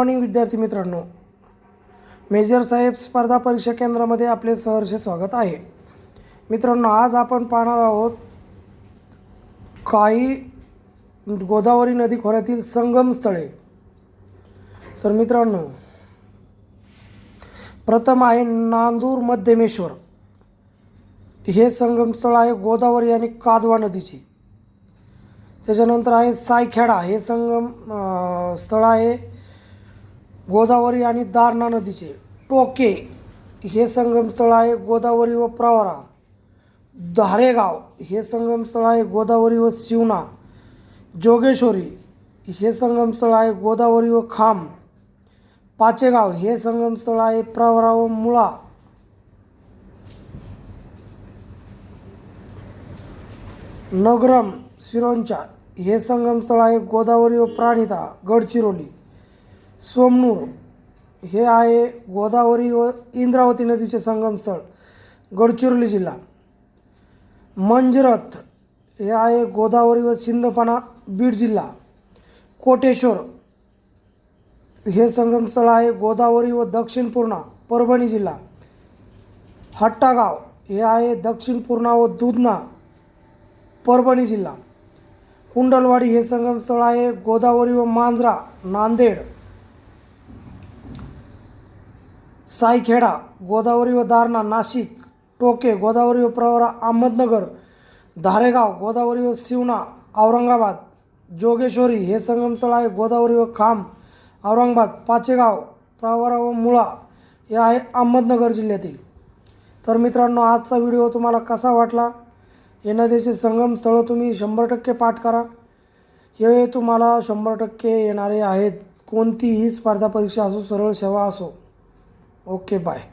Morning विद्यार्थी मित्रांनो. Major साहेब स्पर्धा परीक्षा केंद्रामध्ये आपले सहर्ष स्वागत आहे. मित्रांनो आज आपण पाहणार आहोत काही गोदावरी नदी खोऱ्यातील संगम स्थळे. तर मित्रांनो प्रथम आहे नांदूर मध्यमेश्वर. हे संगमस्थळ आहे गोदावरी आणि कादवा नदीची. त्याच्यानंतर आहे सायखेडा. हे संगम स्थळ आहे गोदावरी आणि दारणा नदीचे टोके हे संगमस्थळ आहे गोदावरी व प्रवरा. धारेगाव हे संगमस्थळ आहे गोदावरी व शिवना जोगेश्वरी हे संगमस्थळ आहे गोदावरी व खाम. पाचेगाव हे संगमस्थळ आहे प्रवरा व मुळा. नगरम सिरोंचा हे संगमस्थळ आहे गोदावरी व प्राणिता गडचिरोली. सोमनूर हे आहे गोदावरी व इंद्रावती नदीचे संगमस्थळ गडचिरोली जिल्हा. मंजरथ हे आहे गोदावरी व सिंदफणा बीड जिल्हा. कोटेश्वर हे संगमस्थळ आहे गोदावरी व दक्षिण पूर्णा परभणी जिल्हा. हट्टागाव हे आहे दक्षिण पूर्णा व दुधना परभणी जिल्हा. कुंडलवाडी हे संगमस्थळ आहे गोदावरी व मांजरा नांदेड. सायखेडा गोदावरी व दारणा नाशिक टोके गोदावरी व प्रवरा अहमदनगर धारेगाव गोदावरी व शिवना औरंगाबाद जोगेश्वरी हे संगमस्थळ आहे. गोदावरी व खाम औरंगाबाद पाचेगाव प्रवरा व मुळा हे आहे अहमदनगर जिल्ह्यातील. तर मित्रांनो आजचा व्हिडिओ तुम्हाला कसा वाटला? हे नदीचे संगम स्थळं तुम्ही शंभर टक्के पाठ करा. हे तुम्हाला शंभर टक्के येणारे आहेत. कोणतीही स्पर्धा परीक्षा असो सरळ सेवा असो ओके बाय